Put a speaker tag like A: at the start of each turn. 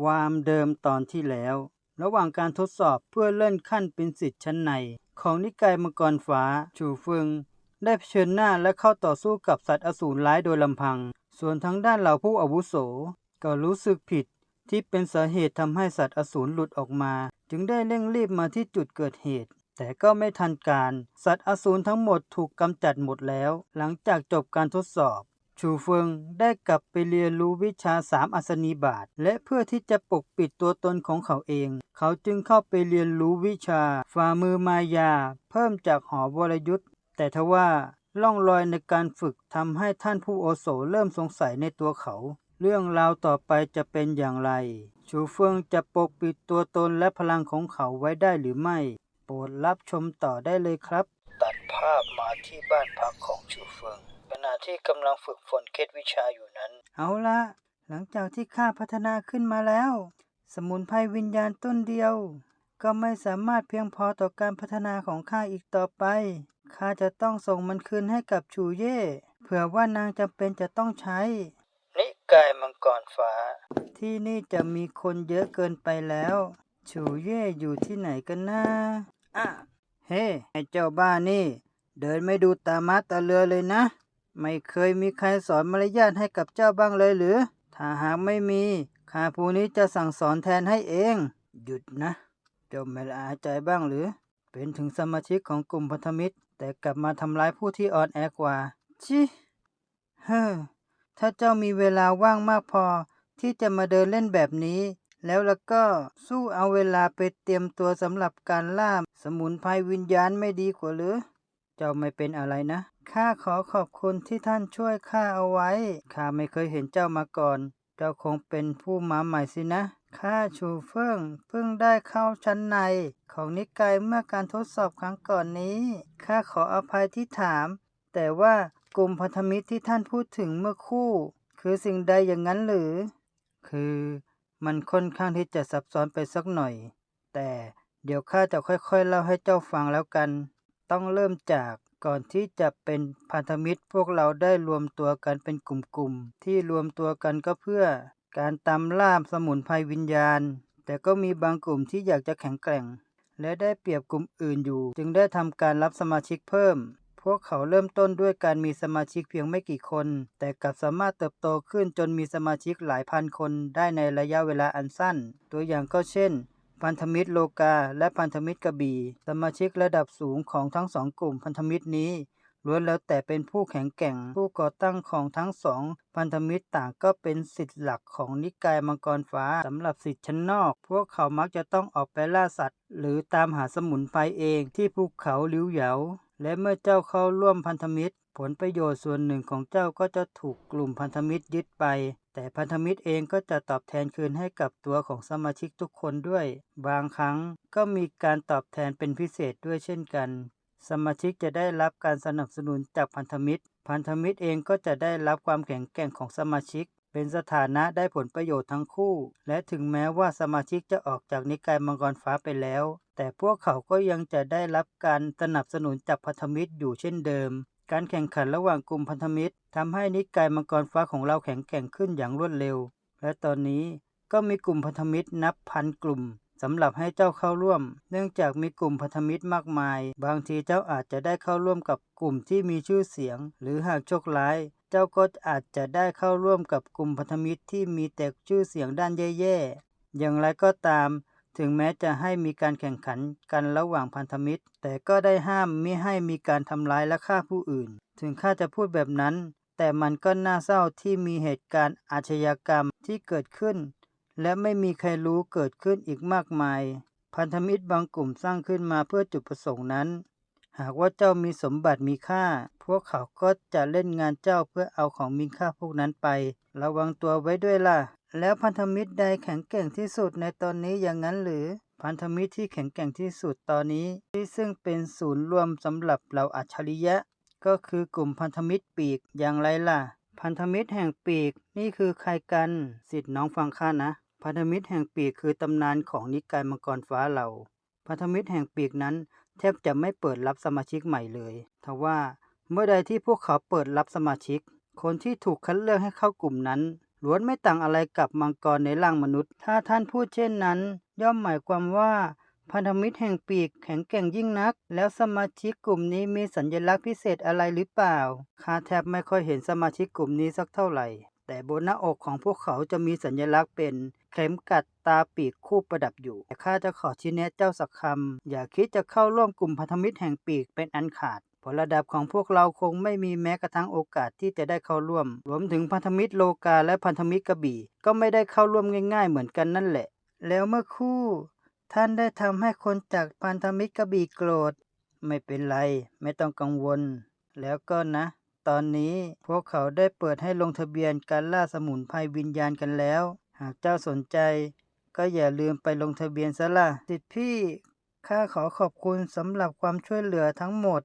A: ความเดิมตอนที่แล้ว ระหว่างการทดสอบเพื่อเลื่อนขั้นเป็นสิทธิ์ชั้นใน ของนิกายมังกรฟ้าชูเฟิงได้เผชิญหน้าและเข้าต่อสู้กับสัตว์อสูรร้ายโดยลำพัง ส่วนทางด้านเหล่าผู้อาวุโส ก็รู้สึกผิดที่เป็นสาเหตุทำให้สัตว์อสูรหลุดออกมา จึงได้เร่งรีบมาที่จุดเกิดเหตุ แต่ก็ไม่ทันการ สัตว์อสูรทั้งหมดถูกกำจัดหมดแล้ว หลังจากจบการทดสอบ ชูเฟิงได้กลับไปเรียนรู้วิชาสามอัศนีบาท และเพื่อที่จะปกปิดตัวตนของเขาเอง เขาจึงเข้าไปเรียนรู้วิชาฝ่ามือมายา เพิ่มจากหอวรยุทธ์แต่ทว่าร่องรอยในการฝึกทำให้ท่านผู้โอโสเริ่มสงสัยในตัวเขา เรื่องราวต่อไปจะเป็นอย่างไร ชูเฟิงจะปกปิดตัวตนและพลังของเขาไว้ได้หรือไม่ โปรดรับชมต่อได้เลยครับ ตัดภาพมาที่บ้านพักของชูเฟิง ณะที่กำลังฝึกฝนเคล็ดวิชาอยู่นั้น เอาละหลังจากที่ข้าพัฒนาขึ้นมาแล้ว สมุนไพรวิญญาณต้นเดียว ก็ไม่สามารถเพียงพอต่อการพัฒนาของข้าอีกต่อไปข้าจะต้องส่งมันคืนให้กับชูเย่เผื่อว่านางจำเป็นจะต้องใช้ นิกายมังกรฟ้า ที่นี่จะมีคนเยอะเกินไปแล้ว ชูเย่อยู่ที่ไหนกันนะอะเฮ้ไอ้เจ้าบ้านี่ เดินไม่ดูตามาตาเรือเลยนะ ไม่เคยมีใครสอนมารยาทให้กับเจ้าบ้างเลยหรือ ถ้าหากไม่มี ข้าผู้นี้จะสั่งสอนแทนให้เอง หยุดนะ เจ้าไม่ละอายใจบ้างหรือ เป็นถึงสมาชิกของกลุ่มพันธมิตร แต่กลับมาทำร้ายผู้ที่อ่อนแอกว่า ชิเฮ้อถ้าเจ้ามีเวลาว่างมากพอ ที่จะมาเดินเล่นแบบนี้ แล้วแล้วก็สู้เอาเวลาไปเตรียมตัวสำหรับการล่าสมุนไพรวิญญาณไม่ดีกว่าหรือ เจ้าไม่เป็นอะไรนะ ข้าขอขอบคุณที่ท่านช่วยข้าเอาไว้ ข้าไม่เคยเห็นเจ้ามาก่อน เจ้าคงเป็นผู้มาใหม่สินะ ข้าชูเฟิ่งเพิ่งได้เข้าชั้นใน ของนิกายเมื่อการทดสอบครั้งก่อนนี้ ข้าขออภัยที่ถาม แต่ว่ากลุ่มพันธมิตรที่ท่านพูดถึงเมื่อคู่ คือสิ่งใดอย่างนั้นหรือ คือมันค่อนข้างที่จะซับซ้อนไปสักหน่อย แต่เดี๋ยวข้าจะค่อยๆเล่าให้เจ้าฟังแล้วกัน ต้องเริ่มจากก่อนที่จะเป็นพันธมิตรพวกเราได้รวมตัวกันเป็นกลุ่มๆ ที่รวมตัวกันก็เพื่อการตามล่าสมุนไพรวิญญาณ แต่ก็มีบางกลุ่มที่อยากจะแข็งแกร่ง และได้เปรียบกลุ่มอื่นอยู่ จึงได้ทำการรับสมาชิกเพิ่ม พวกเขาเริ่มต้นด้วยการมีสมาชิกเพียงไม่กี่คน แต่กลับสามารถเติบโตขึ้นจนมีสมาชิกหลายพันคนได้ในระยะเวลาอันสั้น ตัวอย่างก็เช่น พันธมิตรโลกา และพันธมิตรกระบี่ สมาชิกระดับสูงของทั้งสองกลุ่มพันธมิตรนี้ล้วนแล้วแต่เป็นผู้แข็งแกร่ง ผู้ก่อตั้งของทั้งสองพันธมิตรต่างก็เป็นสิทธิ์หลักของนิกายมังกรฟ้าสำหรับสิทธิ์ชั้นนอก พวกเขามักจะต้องออกไปล่าสัตว์ หรือตามหาสมุนไพรเองที่ภูเขาลิ้วเหยา และเมื่อเจ้าเข้าร่วมพันธมิตร ผลประโยชน์ส่วนหนึ่งของเจ้าก็จะถูกกลุ่มพันธมิตรยึดไป แต่พันธมิตรเองก็จะตอบแทนคืนให้กับตัวของสมาชิกทุกคนด้วย บางครั้งก็มีการตอบแทนเป็นพิเศษด้วยเช่นกัน สมาชิกจะได้รับการสนับสนุนจากพันธมิตร พันธมิตรเองก็จะได้รับความแข็งแกร่งของสมาชิก เป็นสถานะได้ผลประโยชน์ทั้งคู่ และถึงแม้ว่าสมาชิกจะออกจากนิกายมังกรฟ้าไปแล้ว แต่พวกเขาก็ยังจะได้รับการสนับสนุนจากพันธมิตรอยู่เช่นเดิมการแข่งขันระหว่างกลุ่มพันธมิตร ทำให้นิกายมังกรฟ้าของเราแข็งแกร่งขึ้นอย่างรวดเร็ว และตอนนี้ก็มีกลุ่มพันธมิตรนับพันกลุ่มสำหรับให้เจ้าเข้าร่วม เนื่องจากมีกลุ่มพันธมิตรมากมาย บางทีเจ้าอาจจะได้เข้าร่วมกับกลุ่มที่มีชื่อเสียง หรือหากโชคร้าย เจ้าก็อาจจะได้เข้าร่วมกับกลุ่มพันธมิตรที่มีแต่ชื่อเสียงด้านแย่ๆ อย่างไรก็ตาม ถึงแม้จะให้มีการแข่งขันกันระหว่างพันธมิตร แต่ก็ได้ห้ามไม่ให้มีการทำร้ายและฆ่าผู้อื่น ถึงข้าจะพูดแบบนั้น แต่มันก็น่าเศร้าที่มีเหตุการณ์อาชญากรรมที่เกิดขึ้น และไม่มีใครรู้เกิดขึ้นอีกมากมาย พันธมิตรบางกลุ่มสร้างขึ้นมาเพื่อจุดประสงค์นั้น หากว่าเจ้ามีสมบัติมีค่า พวกเขาก็จะเล่นงานเจ้าเพื่อเอาของมีค่าพวกนั้นไป ระวังตัวไว้ด้วยล่ะ แล้วพันธมิตรใดแข็งแกร่งที่สุดในตอนนี้อย่างนั้นหรือพันธมิตรที่แข็งแกร่งที่สุดตอนนี้ ที่ซึ่งเป็นศูนย์รวมสำหรับเหล่าอัจฉริยะ ก็คือกลุ่มพันธมิตรปีกอย่างไรล่ะ พันธมิตรแห่งปีกนี่คือใครกัน สิทธิ์น้องฟังข้านะ พันธมิตรแห่งปีกคือตำนานของนิกายมังกรฟ้าเรา พันธมิตรแห่งปีกนั้น แทบจะไม่เปิดรับสมาชิกใหม่เลยทว่าเมื่อใดที่พวกเขาเปิดรับสมาชิก คนที่ถูกคัดเลือกให้เข้ากลุ่มนั้นล้วนไม่ต่างอะไรกับมังกรในร่างมนุษย์ ถ้าท่านพูดเช่นนั้น ย่อมหมายความว่า พันธมิตรแห่งปีกแข็งแกร่งยิ่งนัก แล้วสมาชิกกลุ่มนี้มีสัญลักษณ์พิเศษอะไรหรือเปล่าข้าแทบไม่ค่อยเห็นสมาชิกกลุ่มนี้สักเท่าไหร่ แต่บนหน้าอกของพวกเขาจะมีสัญลักษณ์เป็นเข็มกัดตาปีกคู่ประดับอยู่ แต่ข้าจะขอชี้แนะเจ้าสักคำ อย่าคิดจะเข้าร่วมกลุ่มพันธมิตรแห่งปีกเป็นอันขาดเพราะระดับของพวกเราคงไม่มีแม้กระทั่งโอกาสที่จะได้เข้าร่วม รวมถึงพันธมิตรโลกาและพันธมิตรกระบี่ ก็ไม่ได้เข้าร่วมง่าย ๆ เหมือนกันนั่นแหละ แล้วเมื่อคู่ ท่านได้ทำให้คนจากพันธมิตรกระบี่โกรธ ไม่เป็นไร ไม่ต้องกังวล แล้วก็นะ ตอนนี้พวกเขาได้เปิดให้ลงทะเบียนการล่าสมุนไพรวิญญาณกันแล้ว หากเจ้าสนใจ ก็อย่าลืมไปลงทะเบียนซะล่ะสิทธิพี่ ข้าขอขอบคุณสำหรับความช่วยเหลือทั้งหมด